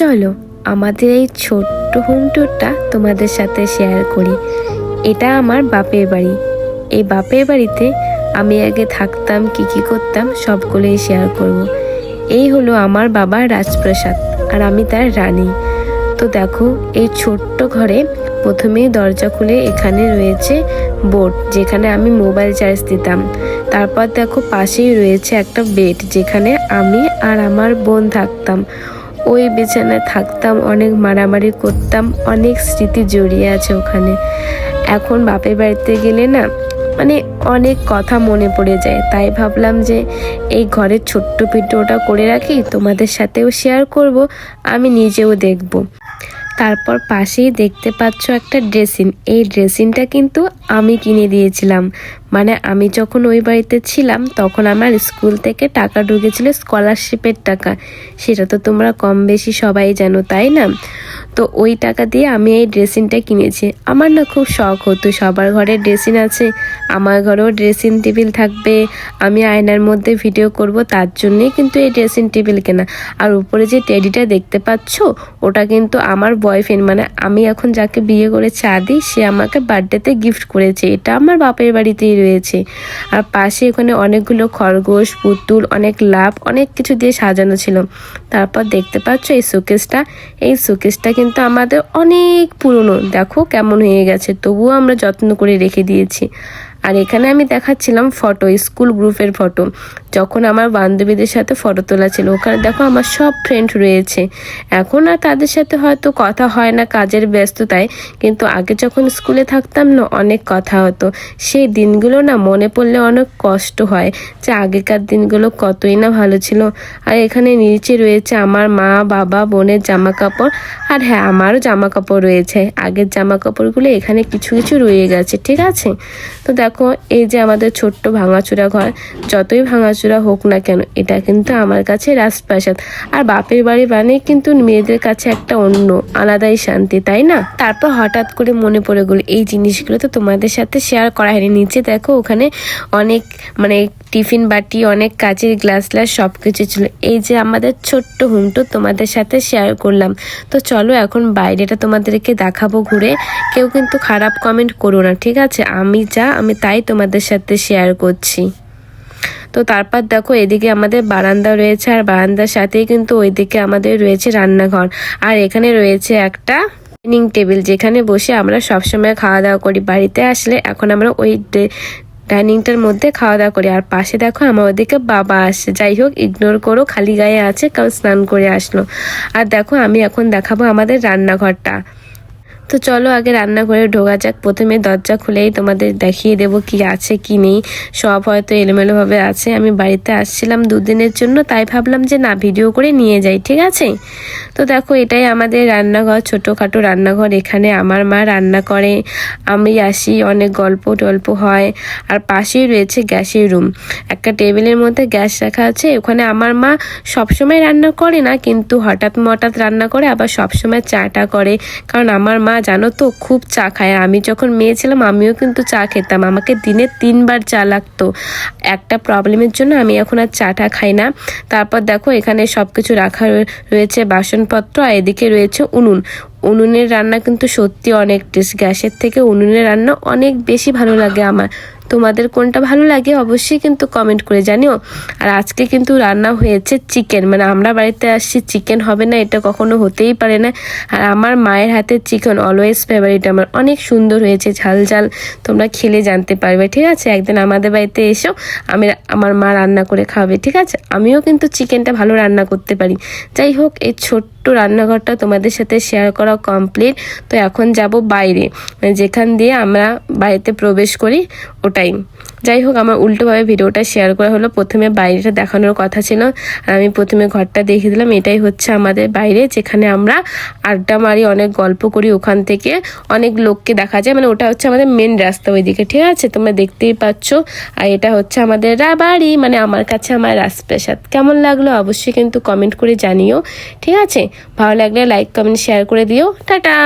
চলো, আমাদের এই ছোট্ট হোম ট্যুরটা তোমাদের সাথে শেয়ার করি। এটা আমার বাপের বাড়ি। এই বাপের বাড়িতে আমি আগে থাকতাম, কি কি করতাম, সবগুলোই শেয়ার করব। এই হলো আমার বাবা রাজপ্রাসাদ আর আমি তার রানী। তো দেখো, এই ছোট্ট ঘরে প্রথমেই দরজা খুলে এখানে রয়েছে বোর্ড যেখানে আমি মোবাইল চার্জ দিতাম। তারপর দেখো, পাশেই রয়েছে একটা বেড যেখানে আমি আর আমার বোন থাকতাম। ওই বিছানায় থাকতাম, অনেক মারামারি করতাম, অনেক স্মৃতি জড়িয়ে আছে ওখানে। এখন বাপের বাড়িতে গেলে না মানে অনেক কথা মনে পড়ে যায়। তাই ভাবলাম যে এই ঘরের ছোট্ট পিঠোটা করে রাখি, তোমাদের সাথেও শেয়ার করব, আমি নিজেও দেখব। তারপর পাশেই দেখতে পাচ্ছ একটা ড্রেসিং এই ড্রেসিংটা কিন্তু আমি কিনে দিয়েছিলাম। মানে আমি যখন ওই বাড়িতে ছিলাম, তখন আমার স্কুল থেকে টাকা ঢুকেছিল স্কলারশিপের টাকা। সেটা তো তোমরা কম বেশি সবাই জানো, তাই না? তো ওই টাকা দিয়ে আমি এই ড্রেসিংটা কিনেছি। আমার না খুব শখ হতো, সবার ঘরে ড্রেসিং আছে, আমার ঘরেও ড্রেসিং টেবিল থাকবে, আমি আয়নার মধ্যে ভিডিও করব, তার জন্যেই কিন্তু এই ড্রেসিং টেবিল কেনা। আর উপরে যে টেডিটা দেখতে পাচ্ছ, ওটা কিন্তু আমার বয়ফ্রেন্ড মানে আমি এখন যাকে বিয়ে করে চা দিই সে আমাকে বার্থডেতে গিফট করেছে, এটা আমার বাপের বাড়িতেই রয়েছে। আর পাশে ওখানে অনেকগুলো খরগোশ, পুতুল, অনেক লাভ, অনেক কিছু দিয়ে সাজানো ছিল। তারপর দেখতে পাচ্ছ এই শোকেসটা এই শোকেসটা কিন্তু আমাদের অনেক পুরনো। দেখো কেমন হয়ে গেছে তবুও আমরা যত্ন করে রেখে দিয়েছি। আর এখানে আমি দেখাচ্ছিলাম ফটো স্কুল গ্রুপের ফটো যখন আমার বান্ধবীদের সাথে ফটো তোলা ছিল, ওখানে দেখো আমার সব ফ্রেন্ড রয়েছে। এখন আর তাদের সাথে হয়তো কথা হয় না, কাজের ব্যস্ততায়। কিন্তু আগে যখন স্কুলে থাকতাম না, অনেক কথা হতো। সেই দিনগুলো না মনে পড়লে অনেক কষ্ট হয় যে আগেকার দিনগুলো কতই না ভালো ছিল। আর এখানে নিচে রয়েছে আমার মা, বাবা, বোনের জামা কাপড় আর হ্যাঁ আমারও জামা কাপড় রয়েছে। আগের জামা কাপড়গুলো এখানে কিছু কিছু রয়ে গেছে, ঠিক আছে? তো দেখো এই যে আমাদের ছোট্ট ভাঙাচুরা ঘর, যতই ভাঙাচুরা হোক না কেন, এটা কিন্তু আমার কাছে রাজপ্রাসাদ। আর বাপের বাড়ি মানে কিন্তু মেয়েদের কাছে একটা অন্য, আলাদাই শান্তি, তাই না? তারপর হঠাৎ করে মনে পড়ে গেল, এই জিনিসগুলো তো তোমাদের সাথে শেয়ার করা হয়নি। নিচে দেখো, ওখানে অনেক মানে টিফিন বাটি, অনেক কাচের গ্লাস গ্লাস সব কিছু ছিল। এই যে আমাদের ছোট্ট হুমটো তোমাদের সাথে শেয়ার করলাম। তো চলো এখন বাইরেটা তোমাদেরকে দেখাবো ঘুরে। কেউ কিন্তু খারাপ কমেন্ট করো না, ঠিক আছে? আমি যা, আমি তাই তোমাদের সাথে শেয়ার করছি। তো তারপর দেখো, এদিকে আমাদের বারান্দা রয়েছে, আর বারান্দার সাথেই কিন্তু ওইদিকে আমাদের রয়েছে রান্নাঘর। আর এখানে রয়েছে একটা ডাইনিং টেবিল যেখানে বসে আমরা সবসময় খাওয়া দাওয়া করি। বাড়িতে আসলে এখন আমরা ওই ডাইনিংটার মধ্যে খাওয়া দাওয়া করি। আর পাশে দেখো আমার ওদিকে বাবা আসছে। যাই হোক ইগনোর করো, খালি গায়ে আছে, কারণ স্নান করে আসলো। আর দেখো, আমি এখন দেখাবো আমাদের রান্নাঘরটা। তো চলো আগে রান্নাঘরে ঢোকা যাক। প্রথমে দরজা খুলেই তোমাদের দেখিয়ে দেব কি আছে, কি নেই। সব হয়তো এলোমেলোভাবে আছে। আমি বাড়িতে আসছিলাম দুদিনের জন্য, তাই ভাবলাম যে না, ভিডিও করে নিয়ে যাই, ঠিক আছে? তো দেখো, এটাই আমাদের রান্নাঘর, ছোটোখাটো রান্নাঘর। এখানে আমার মা রান্না করে, আমি আসি, অনেক গল্প টল্প হয়। আর পাশেই রয়েছে গ্যাসের রুম। একটা টেবিলের মধ্যে গ্যাস রাখা আছে। ওখানে আমার মা সবসময় রান্না করে না, কিন্তু হঠাৎ মঠাৎ রান্না করে, আবার সবসময় চাটা করে। কারণ আমার মা জানো তো, খুব চা খায়। আমি যখন মেয়ে ছিলাম, আমিও কিন্তু চা খেতাম। আমাকে দিনে তিনবার চা লাগতো। একটা প্রবলেমের জন্য আমি এখন আর চাটা খাই না। তারপর দেখো, এখানে সব কিছু রাখা রয়েছে বাসনপত্র, আর এদিকে রয়েছে উনুন। উনুনের রান্না কিন্তু সত্যি অনেক টেস্ট গ্যাসের থেকে উনুনের রান্না অনেক বেশি ভালো লাগে আমার। তোমাদের কোনটা ভালো লাগে অবশ্যই কিন্তু কমেন্ট করে জানিও। আর আজকে কিন্তু রান্না হয়েছে চিকেন মানে আমরা বাড়িতে আসছি চিকেন হবে না, এটা কখনো হতেই পারে না। আর আমার মায়ের হাতের চিকেন অলওয়েজ ফেভারিট আমার অনেক সুন্দর হয়েছে, ঝাল ঝাল। তোমরা খেলে জানতে পারবে, ঠিক আছে? একদিন আমাদের বাড়িতে এসো, আমি আমার মা রান্না করে খাওয়াবে, ঠিক আছে? আমিও কিন্তু চিকেনটা ভালো রান্না করতে পারি। যাই হোক, এই ছোট্ট রান্নাঘরটা তোমাদের সাথে শেয়ার করা কমপ্লিট তো এখন যাব বাইরে। মানে যেখান দিয়ে আমরা বাড়িতে প্রবেশ করি ওটাই যাই হোক আমার উল্টোভাবে ভিডিওটা শেয়ার করা হলো। প্রথমে বাইরেটা দেখানোর কথা ছিল। আর আমি প্রথমে ঘরটা দেখিয়ে দিলাম। এটাই হচ্ছে আমাদের বাইরে, যেখানে আমরা আড্ডা মারি, অনেক গল্প করি ওখান থেকে। অনেক লোককে দেখা যায়। মানে ওটা হচ্ছে আমাদের মেন রাস্তা ওইদিকে, ঠিক আছে? তোমরা দেখতেই পাচ্ছ। আর এটা হচ্ছে আমাদের বাড়ি মানে আমার কাছে আমার রাজপ্রাসাদ। কেমন লাগল অবশ্যই কিন্তু কমেন্ট করে জানিও, ঠিক আছে? ভালো লাগলে লাইক কমেন্ট শেয়ার করে দিও। টাটা!